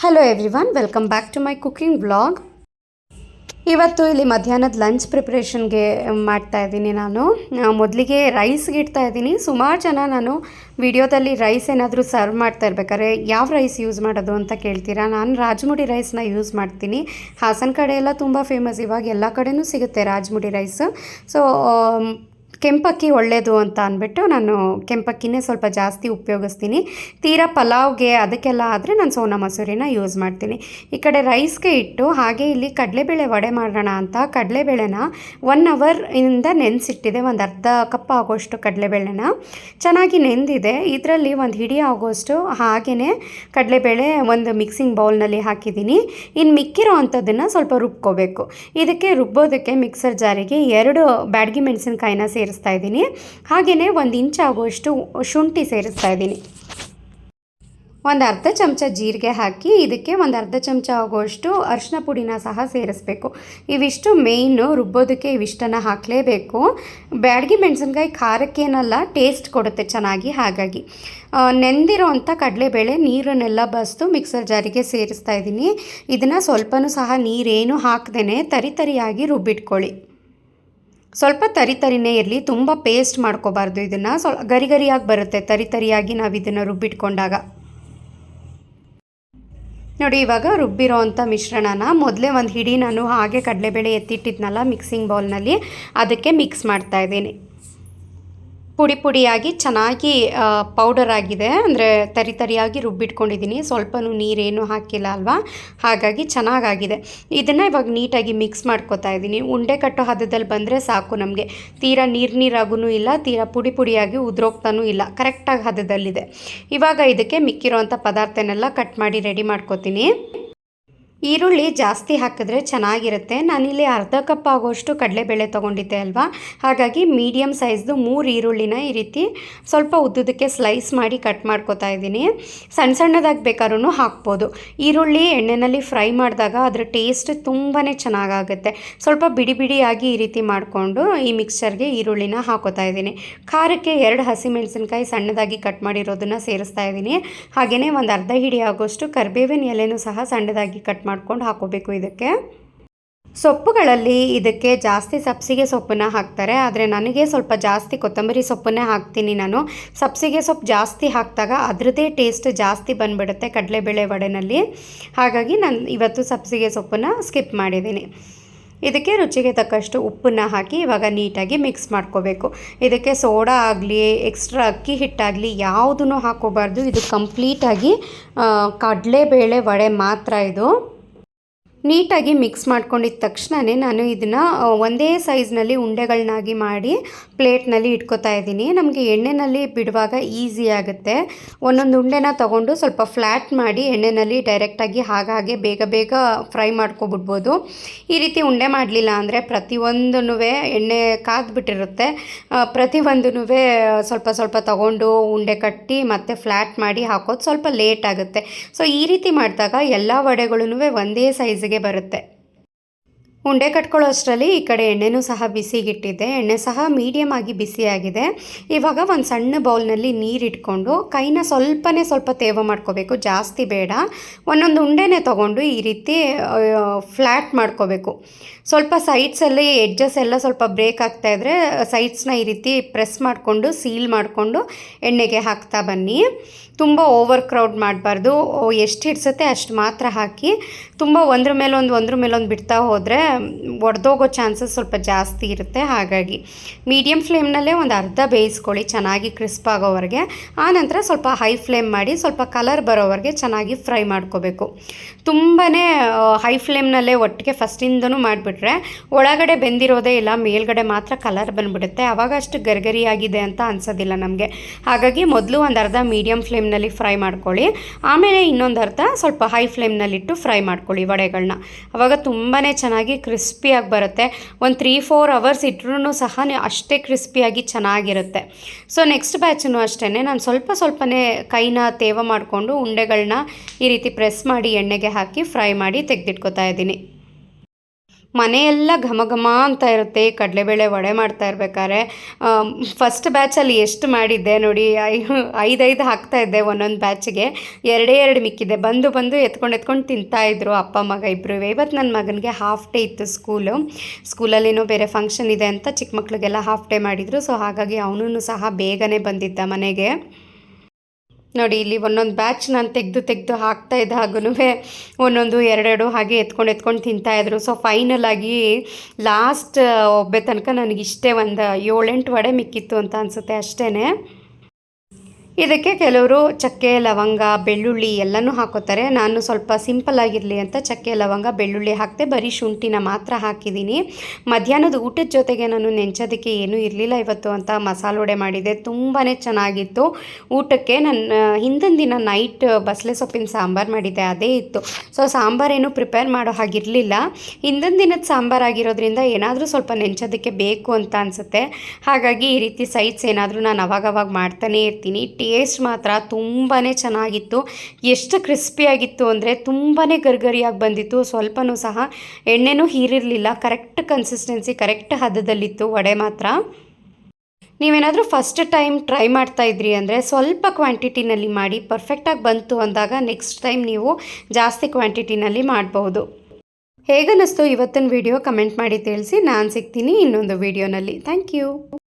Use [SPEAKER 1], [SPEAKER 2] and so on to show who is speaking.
[SPEAKER 1] Hello everyone welcome back to my cooking blog ಇವತ್ತು ಇಲ್ಲಿ ಮಧ್ಯಾಹ್ನದ ಲಂಚ್ ಪ್ರಿಪ್ರೇಷನ್ಗೆ ಮಾಡ್ತಾ ಇದ್ದೀನಿ ನಾನು. ಮೊದಲಿಗೆ ರೈಸ್ಗೆ ಇಡ್ತಾ ಇದ್ದೀನಿ. ಸುಮಾರು ಜನ ನಾನು ವಿಡಿಯೋದಲ್ಲಿ ರೈಸ್ ಏನಾದರೂ ಸರ್ವ್ ಮಾಡ್ತಾ ಇರ್ಬೇಕಾದ್ರೆ ಯಾವ ರೈಸ್ ಯೂಸ್ ಮಾಡೋದು ಅಂತ ಕೇಳ್ತೀರಾ? ನಾನು ರಾಜಮುಡಿ ರೈಸ್ನ ಯೂಸ್ ಮಾಡ್ತೀನಿ. ಹಾಸನ ಕಡೆ ಎಲ್ಲ ತುಂಬ ಫೇಮಸ್ ಇವಾಗ ಎಲ್ಲ ಕಡೆನೂ ಸಿಗುತ್ತೆ ರಾಜಮುಡಿ ರೈಸ್ ಸೊ ಕೆಂಪಕ್ಕಿ ಒಳ್ಳೆಯದು ಅಂತ ಅಂದ್ಬಿಟ್ಟು ನಾನು ಕೆಂಪಕ್ಕಿನೇ ಸ್ವಲ್ಪ ಜಾಸ್ತಿ ಉಪಯೋಗಿಸ್ತೀನಿ. ತೀರಾ ಪಲಾವ್ಗೆ ಅದಕ್ಕೆಲ್ಲ ಆದರೆ ನಾನು ಸೋನಾ ಮಸೂರಿನ ಯೂಸ್ ಮಾಡ್ತೀನಿ. ಈ ಕಡೆ ರೈಸ್ಗೆ ಇಟ್ಟು ಹಾಗೆ ಇಲ್ಲಿ ಕಡಲೆಬೇಳೆ ವಡೆ ಮಾಡೋಣ ಅಂತ ಕಡಲೆಬೇಳೆನ ಒನ್ ಅವರ್ ಇಂದ ನೆನೆಸಿಟ್ಟಿದೆ, ಒಂದು ಅರ್ಧ ಕಪ್ ಆಗೋಷ್ಟು ಕಡಲೆಬೇಳೆನ. ಚೆನ್ನಾಗಿ ನೆಂದಿದೆ. ಇದರಲ್ಲಿ ಒಂದು ಹಿಡಿ ಆಗೋಷ್ಟು ಹಾಗೆಯೇ ಕಡಲೆಬೇಳೆ ಒಂದು ಮಿಕ್ಸಿಂಗ್ ಬೌಲ್ನಲ್ಲಿ ಹಾಕಿದ್ದೀನಿ. ಇನ್ನು ಮಿಕ್ಕಿರೋ ಅಂಥದ್ದನ್ನು ಸ್ವಲ್ಪ ರುಬ್ಕೋಬೇಕು. ಇದಕ್ಕೆ ರುಬ್ಬೋದಕ್ಕೆ ಮಿಕ್ಸರ್ ಜಾರಿಗೆ ಎರಡು ಬ್ಯಾಡಗಿ ಮೆಣಸಿನ್ಕಾಯಿನ ಸೇರಿಸ್ತಾ ಇದ್ದೀನಿ. ಹಾಗೆಯೇ ಒಂದು ಇಂಚ್ ಆಗುವಷ್ಟು ಶುಂಠಿ ಸೇರಿಸ್ತಾ ಇದ್ದೀನಿ. ಒಂದು ಅರ್ಧ ಚಮಚ ಜೀರಿಗೆ ಹಾಕಿ ಇದಕ್ಕೆ ಒಂದು ಅರ್ಧ ಚಮಚ ಆಗುವಷ್ಟು ಅರಿಶಿನ ಪುಡಿನ ಸಹ ಸೇರಿಸ್ಬೇಕು. ಇವಿಷ್ಟು ಮೇಯ್ನು ರುಬ್ಬೋದಕ್ಕೆ ಇವಿಷ್ಟನ್ನು ಹಾಕಲೇಬೇಕು. ಬ್ಯಾಡಗಿ ಮೆಣಸಿನ್ಕಾಯಿ ಖಾರಕ್ಕೇನಲ್ಲ ಟೇಸ್ಟ್ ಕೊಡುತ್ತೆ ಚೆನ್ನಾಗಿ, ಹಾಗಾಗಿ. ನೆಂದಿರೋ ಅಂಥ ಕಡಲೆಬೇಳೆ ನೀರನ್ನೆಲ್ಲ ಬಸ್ದು ಮಿಕ್ಸರ್ ಜಾರಿಗೆ ಸೇರಿಸ್ತಾ ಇದ್ದೀನಿ. ಇದನ್ನು ಸ್ವಲ್ಪನೂ ಸಹ ನೀರೇನು ಹಾಕ್ದೇ ತರಿತರಿಯಾಗಿ ರುಬ್ಬಿಟ್ಕೊಳ್ಳಿ. ಸ್ವಲ್ಪ ತರಿ ತರಿನೇ ಇರಲಿ, ತುಂಬ ಪೇಸ್ಟ್ ಮಾಡ್ಕೋಬಾರ್ದು. ಇದನ್ನು ಸ್ವಲ್ಪ ಗರಿ ಗರಿಯಾಗಿ ಬರುತ್ತೆ. ತರಿ ತರಿಯಾಗಿ ನಾವು ಇದನ್ನು ರುಬ್ಬಿಟ್ಕೊಂಡಾಗ. ನೋಡಿ, ಇವಾಗ ರುಬ್ಬಿರೋ ಅಂಥ ಮಿಶ್ರಣನ ಮೊದಲೇ ಒಂದು ಹಿಡಿ ನಾನು ಹಾಗೆ ಕಡಲೆಬೇಳೆ ಎತ್ತಿಟ್ಟಿದ್ನಲ್ಲ ಮಿಕ್ಸಿಂಗ್ ಬೌಲ್ನಲ್ಲಿ ಅದಕ್ಕೆ ಮಿಕ್ಸ್ ಮಾಡ್ತಾ ಇದ್ದೀನಿ. ಪುಡಿ ಪುಡಿಯಾಗಿ ಚೆನ್ನಾಗಿ ಪೌಡರ್ ಆಗಿದೆ. ಅಂದರೆ ತರಿ ತರಿಯಾಗಿ ರುಬ್ಬಿಟ್ಕೊಂಡಿದ್ದೀನಿ. ಸ್ವಲ್ಪನೂ ನೀರೇನು ಹಾಕಿಲ್ಲ ಅಲ್ವಾ? ಹಾಗಾಗಿ ಚೆನ್ನಾಗಾಗಿದೆ. ಇದನ್ನು ಇವಾಗ ನೀಟಾಗಿ ಮಿಕ್ಸ್ ಮಾಡ್ಕೋತಾ ಇದ್ದೀನಿ. ಉಂಡೆ ಕಟ್ಟೋ ಹದದಲ್ಲಿ ಬಂದರೆ ಸಾಕು ನಮಗೆ. ತೀರಾ ನೀರು ನೀರಾಗೂ ಇಲ್ಲ, ತೀರಾ ಪುಡಿ ಪುಡಿಯಾಗಿ ಉದ್ರೋಗ್ತಾನೂ ಇಲ್ಲ. ಕರೆಕ್ಟಾಗಿ ಹದದಲ್ಲಿದೆ. ಇವಾಗ ಇದಕ್ಕೆ ಮಿಕ್ಕಿರೋವಂಥ ಪದಾರ್ಥನೆಲ್ಲ ಕಟ್ ಮಾಡಿ ರೆಡಿ ಮಾಡ್ಕೊತೀನಿ. ಈರುಳ್ಳಿ ಜಾಸ್ತಿ ಹಾಕಿದ್ರೆ ಚೆನ್ನಾಗಿರುತ್ತೆ. ನಾನಿಲ್ಲಿ ಅರ್ಧ ಕಪ್ ಆಗೋಷ್ಟು ಕಡಲೆಬೇಳೆ ತೊಗೊಂಡಿದ್ದೆ ಅಲ್ವಾ? ಹಾಗಾಗಿ ಮೀಡಿಯಮ್ ಸೈಜ್ದು ಮೂರು ಈರುಳ್ಳಿನ ಈ ರೀತಿ ಸ್ವಲ್ಪ ಉದ್ದುದಕ್ಕೆ ಸ್ಲೈಸ್ ಮಾಡಿ ಕಟ್ ಮಾಡ್ಕೊತಾ ಇದ್ದೀನಿ. ಸಣ್ಣ ಸಣ್ಣದಾಗಿ ಬೇಕಾದ್ರೂ ಹಾಕ್ಬೋದು. ಈರುಳ್ಳಿ ಎಣ್ಣೆಯಲ್ಲಿ ಫ್ರೈ ಮಾಡಿದಾಗ ಅದರ ಟೇಸ್ಟ್ ತುಂಬಾ ಚೆನ್ನಾಗಾಗುತ್ತೆ. ಸ್ವಲ್ಪ ಬಿಡಿ ಬಿಡಿಯಾಗಿ ಈ ರೀತಿ ಮಾಡಿಕೊಂಡು ಈ ಮಿಕ್ಸ್ಚರ್ಗೆ ಈರುಳ್ಳಿನ ಹಾಕೋತಾ ಇದ್ದೀನಿ. ಖಾರಕ್ಕೆ ಎರಡು ಹಸಿಮೆಣಸಿನ್ಕಾಯಿ ಸಣ್ಣದಾಗಿ ಕಟ್ ಮಾಡಿರೋದನ್ನು ಸೇರಿಸ್ತಾ ಇದ್ದೀನಿ. ಹಾಗೆಯೇ ಒಂದು ಅರ್ಧ ಹಿಡಿ ಆಗೋಷ್ಟು ಕರಿಬೇವಿನ ಎಲೆನೂ ಸಹ ಸಣ್ಣದಾಗಿ ಕಟ್ ಮಾಡ್ಕೊಂಡು ಹಾಕೋಬೇಕು ಇದಕ್ಕೆ. ಸೊಪ್ಪುಗಳಲ್ಲಿ ಇದಕ್ಕೆ ಜಾಸ್ತಿ ಸಬ್ಸಿಗೆ ಸೊಪ್ಪನ್ನ ಹಾಕ್ತಾರೆ. ಆದರೆ ನನಗೆ ಸ್ವಲ್ಪ ಜಾಸ್ತಿ ಕೊತ್ತಂಬರಿ ಸೊಪ್ಪನ್ನೇ ಹಾಕ್ತೀನಿ ನಾನು. ಸಬ್ಸಿಗೆ ಸೊಪ್ಪು ಜಾಸ್ತಿ ಹಾಕಿದಾಗ ಅದರದ್ದೇ ಟೇಸ್ಟ್ ಜಾಸ್ತಿ ಬಂದ್ಬಿಡುತ್ತೆ ಕಡಲೆಬೇಳೆ ವಡೆನಲ್ಲಿ. ಹಾಗಾಗಿ ನಾನು ಇವತ್ತು ಸಬ್ಸಿಗೆ ಸೊಪ್ಪನ್ನು ಸ್ಕಿಪ್ ಮಾಡಿದ್ದೀನಿ. ಇದಕ್ಕೆ ರುಚಿಗೆ ತಕ್ಕಷ್ಟು ಉಪ್ಪನ್ನು ಹಾಕಿ ಇವಾಗ ನೀಟಾಗಿ ಮಿಕ್ಸ್ ಮಾಡ್ಕೋಬೇಕು. ಇದಕ್ಕೆ ಸೋಡಾ ಆಗಲಿ, ಎಕ್ಸ್ಟ್ರಾ ಅಕ್ಕಿ ಹಿಟ್ಟಾಗಲಿ ಯಾವುದೂ ಹಾಕೋಬಾರ್ದು ಇದು ಕಂಪ್ಲೀಟಾಗಿ ಕಡಲೆಬೇಳೆ ವಡೆ ಮಾತ್ರ ಇದು. ನೀಟಾಗಿ ಮಿಕ್ಸ್ ಮಾಡ್ಕೊಂಡಿದ್ದ ತಕ್ಷಣವೇ ನಾನು ಇದನ್ನು ಒಂದೇ ಸೈಜ್ನಲ್ಲಿ ಉಂಡೆಗಳನ್ನಾಗಿ ಮಾಡಿ ಪ್ಲೇಟ್ನಲ್ಲಿ ಇಟ್ಕೋತಾ ಇದ್ದೀನಿ. ನಮಗೆ ಎಣ್ಣೆಯಲ್ಲಿ ಬಿಡುವಾಗ ಈಸಿ ಆಗುತ್ತೆ. ಒಂದೊಂದು ಉಂಡೆನ ತೊಗೊಂಡು ಸ್ವಲ್ಪ ಫ್ಲ್ಯಾಟ್ ಮಾಡಿ ಎಣ್ಣೆಯಲ್ಲಿ ಡೈರೆಕ್ಟಾಗಿ ಹಾಗಾಗಿ ಬೇಗ ಬೇಗ ಫ್ರೈ ಮಾಡ್ಕೊಬಿಡ್ಬೋದು. ಈ ರೀತಿ ಉಂಡೆ ಮಾಡಲಿಲ್ಲ ಅಂದರೆ ಪ್ರತಿಯೊಂದೂ ಎಣ್ಣೆ ಕಾದ್ಬಿಟ್ಟಿರುತ್ತೆ. ಪ್ರತಿಯೊಂದೂ ಸ್ವಲ್ಪ ಸ್ವಲ್ಪ ತಗೊಂಡು ಉಂಡೆ ಕಟ್ಟಿ ಮತ್ತೆ ಫ್ಲ್ಯಾಟ್ ಮಾಡಿ ಹಾಕೋದು ಸ್ವಲ್ಪ ಲೇಟ್ ಆಗುತ್ತೆ. ಸೊ, ಈ ರೀತಿ ಮಾಡಿದಾಗ ಎಲ್ಲ ವಡೆಗಳೂ ಒಂದೇ ಸೈಜಿಗೆ ಬರುತ್ತೆ. ಉಂಡೆ ಕಟ್ಕೊಳ್ಳೋ ಅಷ್ಟರಲ್ಲಿ ಈ ಕಡೆ ಎಣ್ಣೆನೂ ಸಹ ಬಿಸಿಗಿಟ್ಟಿದ್ದೆ ಎಣ್ಣೆ ಸಹ ಮೀಡಿಯಮ್ ಆಗಿ ಬಿಸಿಯಾಗಿದೆ. ಇವಾಗ ಒಂದು ಸಣ್ಣ ಬೌಲ್ನಲ್ಲಿ ನೀರು ಇಟ್ಕೊಂಡು ಕೈನ ಸ್ವಲ್ಪನೇ ಸ್ವಲ್ಪ ತೇವ ಮಾಡ್ಕೋಬೇಕು. ಜಾಸ್ತಿ ಬೇಡ. ಒಂದೊಂದು ಉಂಡೆನೇ ತೊಗೊಂಡು ಈ ರೀತಿ ಫ್ಲ್ಯಾಟ್ ಮಾಡ್ಕೋಬೇಕು. ಸ್ವಲ್ಪ ಸೈಡ್ಸಲ್ಲಿ ಎಡ್ಜಸ್ ಎಲ್ಲ ಸ್ವಲ್ಪ ಬ್ರೇಕ್ ಆಗ್ತಾ ಇದ್ದರೆ ಸೈಡ್ಸ್ನ ಈ ರೀತಿ ಪ್ರೆಸ್ ಮಾಡಿಕೊಂಡು, ಸೀಲ್ ಮಾಡಿಕೊಂಡು ಎಣ್ಣೆಗೆ ಹಾಕ್ತಾ ಬನ್ನಿ. ತುಂಬ ಓವರ್ ಕ್ರೌಡ್ ಮಾಡಬಾರ್ದು ಎಷ್ಟು ಹಿಡ್ಸುತ್ತೆ ಅಷ್ಟು ಮಾತ್ರ ಹಾಕಿ. ತುಂಬ ಒಂದ್ರ ಮೇಲೊಂದು ಒಂದ್ರ ಮೇಲೊಂದು ಬಿಡ್ತಾ ಹೋದರೆ ಒಡೆದೋಗೋ ಚಾನ್ಸಸ್ ಸ್ವಲ್ಪ ಜಾಸ್ತಿ ಇರುತ್ತೆ. ಹಾಗಾಗಿ ಮೀಡಿಯಮ್ ಫ್ಲೇಮ್ನಲ್ಲೇ ಒಂದು ಅರ್ಧ ಬೇಯಿಸ್ಕೊಳ್ಳಿ, ಚೆನ್ನಾಗಿ ಕ್ರಿಸ್ಪ್ ಆಗೋವರೆಗೆ. ಆನಂತರ ಸ್ವಲ್ಪ ಹೈ ಫ್ಲೇಮ್ ಮಾಡಿ, ಸ್ವಲ್ಪ ಕಲರ್ ಬರೋವರೆಗೆ ಚೆನ್ನಾಗಿ ಫ್ರೈ ಮಾಡ್ಕೋಬೇಕು. ತುಂಬಾ ಹೈ ಫ್ಲೇಮ್ನಲ್ಲೇ ಒಟ್ಟಿಗೆ ಫಸ್ಟಿಂದನೂ ಮಾಡಿಬಿಟ್ರೆ ಒಳಗಡೆ ಬೆಂದಿರೋದೇ ಇಲ್ಲ, ಮೇಲ್ಗಡೆ ಮಾತ್ರ ಕಲರ್ ಬಂದುಬಿಡುತ್ತೆ. ಆವಾಗ ಅಷ್ಟು ಗರಿಗರಿಯಾಗಿದೆ ಅಂತ ಅನ್ಸೋದಿಲ್ಲ ನಮಗೆ. ಹಾಗಾಗಿ ಮೊದಲು ಒಂದು ಅರ್ಧ ಮೀಡಿಯಮ್ ಫ್ಲೇಮ್ನಲ್ಲಿ ಫ್ರೈ ಮಾಡ್ಕೊಳ್ಳಿ. ಆಮೇಲೆ ಇನ್ನೊಂದು ಅರ್ಧ ಸ್ವಲ್ಪ ಹೈ ಫ್ಲೇಮ್ನಲ್ಲಿಟ್ಟು ಫ್ರೈ ಮಾಡ್ಕೊಳ್ಳಿ ವಡೆಗಳನ್ನ ಅವಾಗ ತುಂಬಾ ಚೆನ್ನಾಗಿ ಕ್ರಿಸ್ಪಿಯಾಗಿ ಬರುತ್ತೆ. ಒಂದು ತ್ರೀ ಫೋರ್ ಅವರ್ಸ್ ಇಟ್ರೂ ಸಹ ಅಷ್ಟೇ ಕ್ರಿಸ್ಪಿಯಾಗಿ ಚೆನ್ನಾಗಿರುತ್ತೆ. ಸೊ ನೆಕ್ಸ್ಟ್ ಬ್ಯಾಚನ್ನು ಅಷ್ಟೇ ನಾನು ಸ್ವಲ್ಪ ಸ್ವಲ್ಪನೇ ಕೈನ ತೇವ ಮಾಡಿಕೊಂಡು ಉಂಡೆಗಳನ್ನ ಈ ರೀತಿ ಪ್ರೆಸ್ ಮಾಡಿ ಎಣ್ಣೆಗೆ ಹಾಕಿ ಫ್ರೈ ಮಾಡಿ ತೆಗೆದಿಟ್ಕೋತಾ ಇದ್ದೀನಿ. ಮನೆಯೆಲ್ಲ ಘಮ ಘಮ ಅಂತ ಇರುತ್ತೆ, ಕಡಲೆಬೇಳೆ ವಡೆ ಮಾಡ್ತಾ ಇರ್ಬೇಕಾದ್ರೆ. ಫಸ್ಟ್ ಬ್ಯಾಚಲ್ಲಿ ಎಷ್ಟು ಮಾಡಿದ್ದೆ ನೋಡಿ ಐದೈದು ಹಾಕ್ತಾ ಇದ್ದೆ ಒಂದೊಂದು ಬ್ಯಾಚಿಗೆ ಎರಡೇ ಎರಡು ಮಿಕ್ಕಿದೆ. ಬಂದು ಬಂದು ಎತ್ಕೊಂಡು ಎತ್ಕೊಂಡು ತಿಂತಾ ಇದ್ರು ಅಪ್ಪ ಮಗ ಇಬ್ಬರು ಇವತ್ತು ನನ್ನ ಮಗನಿಗೆ ಹಾಫ್ ಡೇ ಇತ್ತು ಸ್ಕೂಲು ಸ್ಕೂಲಲ್ಲೇನೋ ಬೇರೆ ಫಂಕ್ಷನ್ ಇದೆ ಅಂತ ಚಿಕ್ಕ ಮಕ್ಳಿಗೆಲ್ಲ ಹಾಫ್ ಡೇ ಮಾಡಿದರು. ಸೊ ಹಾಗಾಗಿ ಅವನು ಸಹ ಬೇಗನೆ ಬಂದಿದ್ದ ಮನೆಗೆ. ನೋಡಿ, ಇಲ್ಲಿ ಒಂದೊಂದು ಬ್ಯಾಚ್ ನಾನು ತೆಗೆದು ತೆಗೆದು ಹಾಕ್ತಾ ಇದ್ದ ಹಾಗೂ ಒಂದೊಂದು ಎರಡೆರಡು ಹಾಗೆ ಎತ್ಕೊಂಡು ಎತ್ಕೊಂಡು ತಿಂತಾಯಿದ್ರು ಸೊ ಫೈನಲ್ ಆಗಿ ಲಾಸ್ಟ್ ಒಬ್ಬೆ ತನಕ ನನಗಿಷ್ಟೇ ಒಂದು ಏಳೆಂಟು ವಡೆ ಮಿಕ್ಕಿತ್ತು ಅಂತ ಅನಿಸುತ್ತೆ ಅಷ್ಟೇ ಇದಕ್ಕೆ ಕೆಲವರು ಚಕ್ಕೆ, ಲವಂಗ, ಬೆಳ್ಳುಳ್ಳಿ ಎಲ್ಲನೂ ಹಾಕೋತಾರೆ. ನಾನು ಸ್ವಲ್ಪ ಸಿಂಪಲ್ ಆಗಿರಲಿ ಅಂತ ಚಕ್ಕೆ, ಲವಂಗ, ಬೆಳ್ಳುಳ್ಳಿ ಹಾಕ್ತೆ ಬರೀ ಶುಂಠಿನ ಮಾತ್ರ ಹಾಕಿದ್ದೀನಿ. ಮಧ್ಯಾಹ್ನದ ಊಟದ ಜೊತೆಗೆ ನಾನು ನೆಂಚೋದಕ್ಕೆ ಏನೂ ಇರಲಿಲ್ಲ ಇವತ್ತು ಅಂತ ಮಸಾಲೆ ವಡೆ ಮಾಡಿದೆ. ತುಂಬಾ ಚೆನ್ನಾಗಿತ್ತು. ಊಟಕ್ಕೆ ನನ್ನ ಹಿಂದಿನ ದಿನ ನೈಟ್ ಬಸಳೆ ಸೊಪ್ಪಿನ ಸಾಂಬಾರು ಮಾಡಿದ್ದೆ, ಅದೇ ಇತ್ತು. ಸೊ ಸಾಂಬಾರೇನು ಪ್ರಿಪೇರ್ ಮಾಡೋ ಹಾಗಿರಲಿಲ್ಲ. ಹಿಂದಿನ ದಿನದ ಸಾಂಬಾರು ಆಗಿರೋದ್ರಿಂದ ಏನಾದರೂ ಸ್ವಲ್ಪ ನೆಂಚೋದಕ್ಕೆ ಬೇಕು ಅಂತ ಅನಿಸುತ್ತೆ. ಹಾಗಾಗಿ ಈ ರೀತಿ ಸೈಡ್ಸ್ ಏನಾದರೂ ನಾನು ಅವಾಗವಾಗ ಮಾಡ್ತಾನೇ ಇರ್ತೀನಿ. ಟೇಸ್ಟ್ ಮಾತ್ರ ತುಂಬಾ ಚೆನ್ನಾಗಿತ್ತು. ಎಷ್ಟು ಕ್ರಿಸ್ಪಿಯಾಗಿತ್ತು ಅಂದರೆ ತುಂಬಾ ಗರ್ಗರಿಯಾಗಿ ಬಂದಿತ್ತು. ಸ್ವಲ್ಪನೂ ಸಹ ಎಣ್ಣೆನೂ ಹೀರಿರಲಿಲ್ಲ. ಕರೆಕ್ಟ್ ಕನ್ಸಿಸ್ಟೆನ್ಸಿ ಕರೆಕ್ಟ್ ಹದದಲ್ಲಿತ್ತು ವಡೆ ಮಾತ್ರ. ನೀವೇನಾದರೂ ಫಸ್ಟ್ ಟೈಮ್ ಟ್ರೈ ಮಾಡ್ತಾ ಇದ್ರಿ ಅಂದರೆ ಸ್ವಲ್ಪ ಕ್ವಾಂಟಿಟಿನಲ್ಲಿ ಮಾಡಿ ಪರ್ಫೆಕ್ಟಾಗಿ ಬಂತು ಅಂದಾಗ ನೆಕ್ಸ್ಟ್ ಟೈಮ್ ನೀವು ಜಾಸ್ತಿ ಕ್ವಾಂಟಿಟಿನಲ್ಲಿ ಮಾಡಬಹುದು ಹೇಗನ್ನಿಸ್ತು ಇವತ್ತಿನ ವಿಡಿಯೋ ಕಮೆಂಟ್ ಮಾಡಿ ತಿಳಿಸಿ. ನಾನು ಸಿಗ್ತೀನಿ ಇನ್ನೊಂದು ವಿಡಿಯೋನಲ್ಲಿ ಥ್ಯಾಂಕ್ ಯು